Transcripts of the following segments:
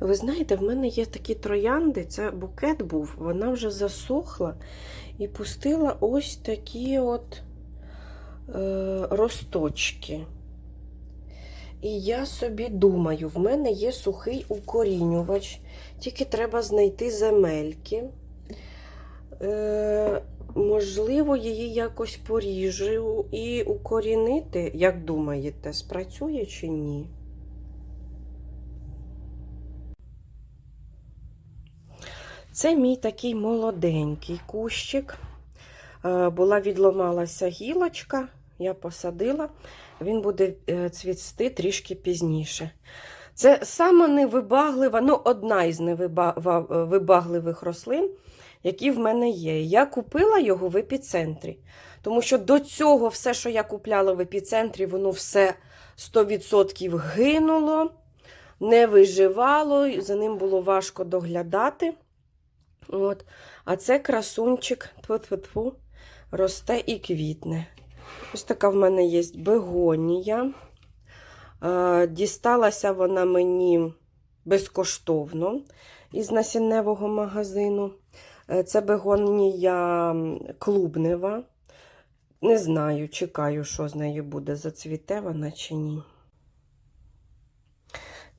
Ви знаєте, в мене є такі троянди, це букет був, вона вже засохла і пустила ось такі от е, росточки. І я собі думаю, в мене є сухий укорінювач, тільки треба знайти земельки. Е, можливо, її якось поріжу і укорінити, як думаєте, спрацює чи ні? Це мій такий молоденький кущик. Е, Була відломалася гілочка, я посадила, він буде е, цвісти трішки пізніше. Це саме невибаглива, ну, одна із невибагливих рослин, які в мене є. Я купила його в епіцентрі, тому що до цього все, що я купляла в епіцентрі, воно все 100% гинуло, не виживало, за ним було важко доглядати. От. А це красунчик тьфу-тьфу-тьфу, росте і квітне. Ось така в мене є бегонія. Дісталася вона мені безкоштовно із насінневого магазину. Е, Це бегонія клубнева. Не знаю, чекаю, що з нею буде, зацвіте вона чи ні.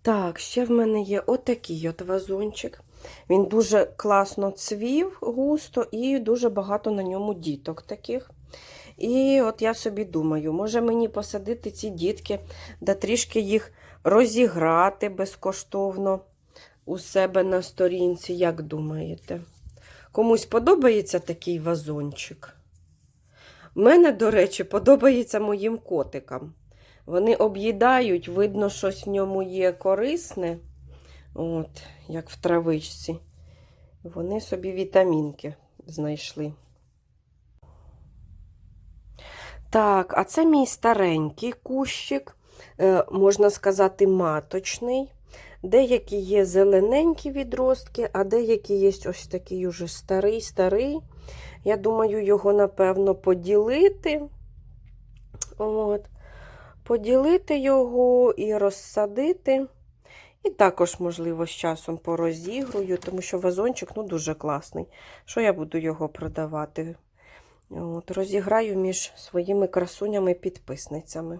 Так, ще в мене є отакий от вазончик. Він дуже класно цвів густо і дуже багато на ньому діток таких. І от я собі думаю, може мені посадити ці дітки, да трішки їх розіграти безкоштовно у себе на сторінці, як думаєте? Комусь подобається такий вазончик? Мене, до речі, подобається моїм котикам. Вони об'їдають, видно, щось в ньому є корисне, от, як в травичці. Вони собі вітамінки знайшли. Так, а це мій старенький кущик, е, можна сказати, маточний. Деякі є зелененькі відростки, а деякі є ось такий уже старий-старий. Я думаю, його, напевно, поділити. От. Поділити його і розсадити. І також, можливо, з часом порозігрую, тому що вазончик ну, дуже класний. Що я буду його продавати? От, Розіграю між своїми красунями-підписницями.